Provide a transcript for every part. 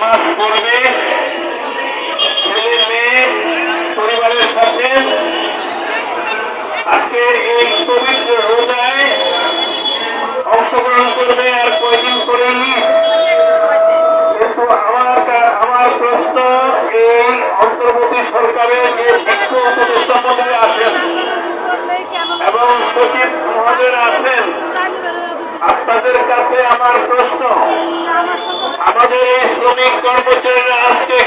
নামাজ পড়বে। ছেলে, মেয়ে, পরিবারের সাথে। আজকে এই পবিত্র রোজায় অংশগ্রহণ করবে আর কয়দিন করেনি? কিন্তু আমার প্রশ্ন, এই অন্তর্বর্তী সরকারের যে বিজ্ঞ উপদেষ্টা মন্ডলী আছেন এবং সচিব মহোদয় আছেন, আপনাদের কাছে আমার প্রশ্ন, আমাদের এই শ্রমিক কর্মচারীরা আজকে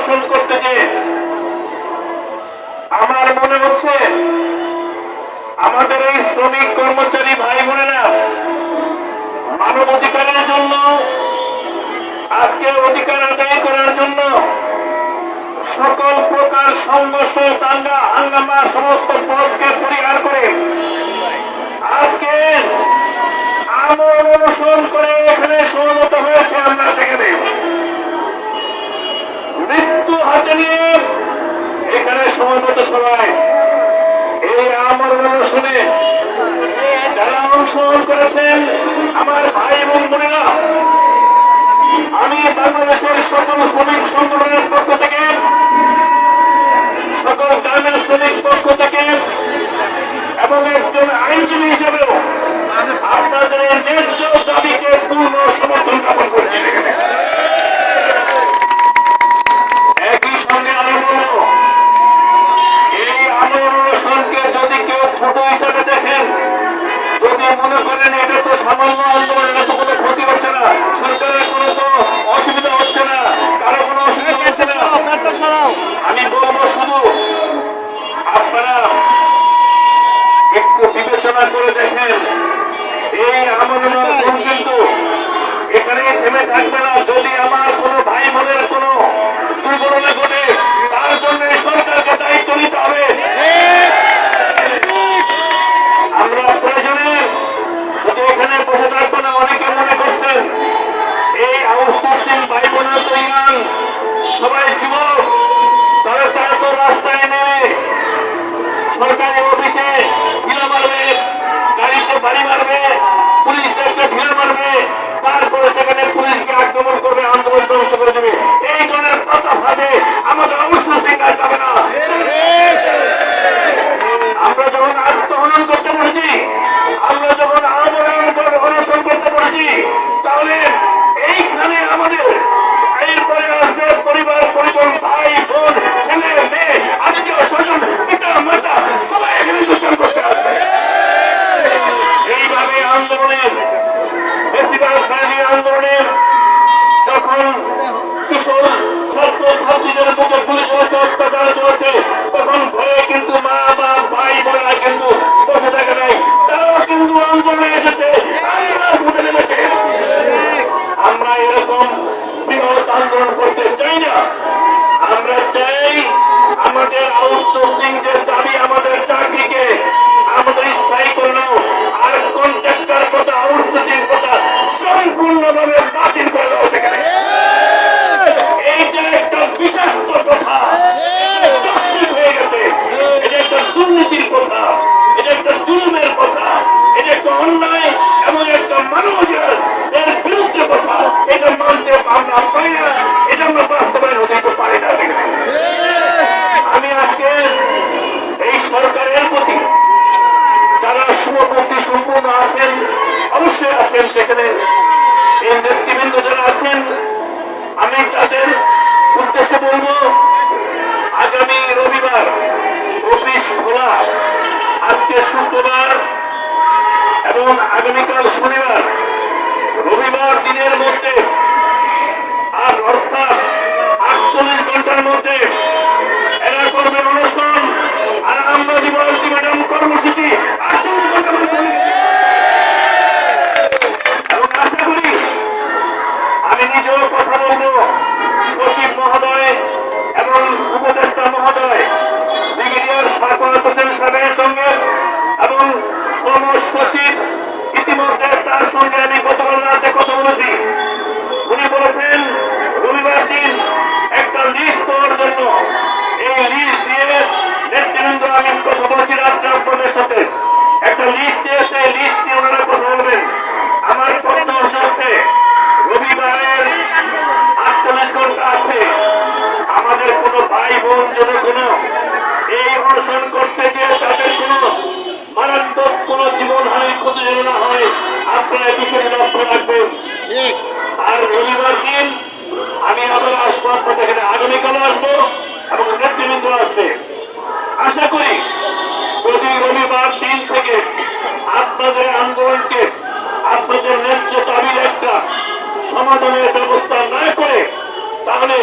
পড়েছে অমরশন করতে গিয়ে আমার মনে হচ্ছে আমাদের এই শ্রমিক কর্মচারী ভাই বোনেরা মানব অধিকারের জন্য, আজকে অধিকার আদায় করার জন্য সকল প্রকার সংঘর্ষ, দাঙ্গা, হাঙ্গামা সমস্ত পথকে পরিহার করে আজকে আমল অনুসরণ করে এখানে সমবেত হয়েছে আমরা সেখানে। মৃত্যু হাতে নিয়ে এখানে সমবেত সবাই। এই আমল অনুসরণে যারা অংশগ্রহণ করেছেন আমার ভাই এবং বোনেরা, আমি বাংলাদেশের সকল শ্রমিক সংগঠনের পক্ষ থেকে, সকল গার্মেন্টস শ্রমিক পক্ষ থেকে, এবং একজন আইনজীবী হিসেবেও আপনাদের ন্যায্য দাবিকে পূর্ণ সমর্থন জ্ঞাপন করছি। এখানে এই আন্দোলন কিন্তু এখানে থেমে থাকবে না। যদি আমার কোনো ভাই বোনের কোনো দুর্ঘটনা ঘটে তার জন্য সরকারকে দায়িত্ব নিতে হবে। আমরা প্রয়োজনে শুধু এখানে বসে থাকব না অনেকে মনে করছেন এই আউটসোর্সিং ভাই বোনেরা ইয়াং সবাই যুবক তারা তারা তো রাস্তায় নেমে সরকারি পুলিশদেরকে ঢিলা মারবে। আমাদের আউটসোর্সিং যে দাবি আমাদের চাকরিকে আমাদের স্থায়ী করল আর কন্ট্রাক্টর কথা আউটসোর্সিং কথা সম্পূর্ণভাবে বাতিল করে দেওয়া সেখানে এইটা একটা বিষাক্ত কথা টক্সিক হয়ে গেছে এটা একটা দুর্নীতির কথা এটা একটা জুলুমের কথা এটা একটা অন্যায় এমন একটা মানবাধিকার এর বিরুদ্ধে কথা এটা মানতে আমরা পারি না এটা আমরা বাস্তবায়ন হতে দিতে পারি না সেখানে আমি আজকে এই সরকারের প্রতি যারা শুভপন্থী সম্পূর্ণ আছেন অবশ্যই আছেন সেখানে এই নেতৃবৃন্দ যারা আছেন, আমি তাদের উদ্দেশ্যে বলব, আগামী রবিবার, অফিস খোলা। আজকে শুক্রবার এবং আগামীকাল শনিবার। রবিবার দিনের মধ্যে, আর অর্থাৎ আটচল্লিশ ঘণ্টার মধ্যে আমি কথা বলছি রাত্রে আপনাদের সাথে। একটা লিস্ট চেয়েছে লিস্ট নিয়ে ওনারা কথা বলবেন। আমার প্রত্যাশা হচ্ছে রবিবারের আটচল্লিশ ঘণ্টা আছে। আমাদের কোনো ভাই বোন যদি কোনো এই অনশন করতে যে তাদের কোনো মারাত্মক কোনো জীবনহানির ক্ষতি যেন না হয় আপনারা বিষয়ে লক্ষ্য রাখবেন। আর রবিবার দিন আমি আবার আসব আপনাদের এখানে। আগামীকালও দিন থেকে আপনাদের আন্দোলনকে আপনাদের ন্যায্য দাবির একটা সমাধানের ব্যবস্থা না করে তাহলে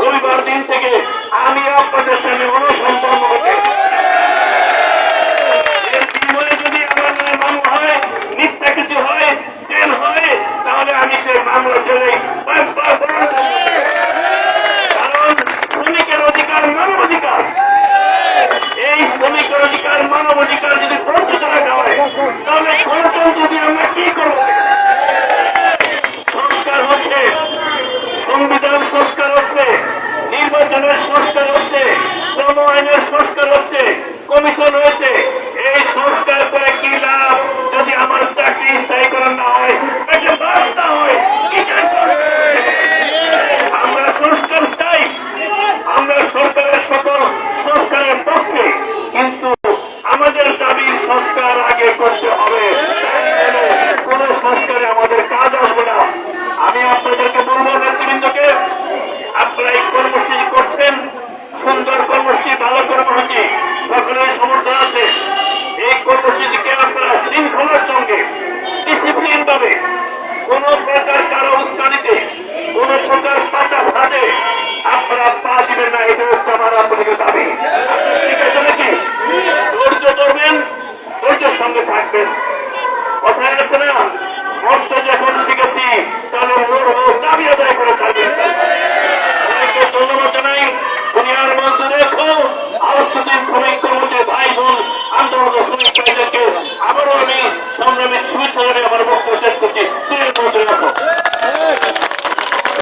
রবিবার দিন থেকে আমি আপনাদের সামনে অনসম্পন্ন হতে এর বিনিময়ে যদি আমার নামে মামলা হয় মিথ্যা কিছু হয় জেল হয় তাহলে আমি সেই মামলা ছেড়ে কারণ শ্রমিকের অধিকার মানব অধিকার এই শ্রমিকের অধিকার মানব অধিকার যদি বঞ্চিত রাখা হয় তাহলে গণতন্ত্র দিয়ে আমরা কি করব সংস্কার হচ্ছে সংবিধান সংস্কার হচ্ছে নির্বাচনের সংস্কার হচ্ছে শ্রম আইনের সংস্কার হচ্ছে কমিশন হয়েছে এই সংস্কার করে কি লাভ যদি আমার চাকরি স্থায়ী করা না হয় একটা বাদ না হয় কিসের সংস্কার? আমরা সংস্কার চাই আমরা সরকারের সকল সংস্কারের পক্ষে কিন্তু আমাদের দাবি সংস্কার আগে করতে হবে কোন সংস্কারে আমাদের কাজ আসবে না আমি আপনাদেরকে বলব নেতৃবৃন্দকে আপনারা এই কর্মসূচি করছেন, সুন্দর কর্মসূচি, ভালো কর্মসূচি সকলের সমর্থন আছে। এই কর্মসূচিকে আপনারা শৃঙ্খলার সঙ্গে ডিসিপ্লিন ভাবে, কোন প্রকার কারও উচ্চারিতে কোন প্রকার পাতা ফাঁদে আপনারা পা দিবেন না। এটা হচ্ছে আমার আপনাদের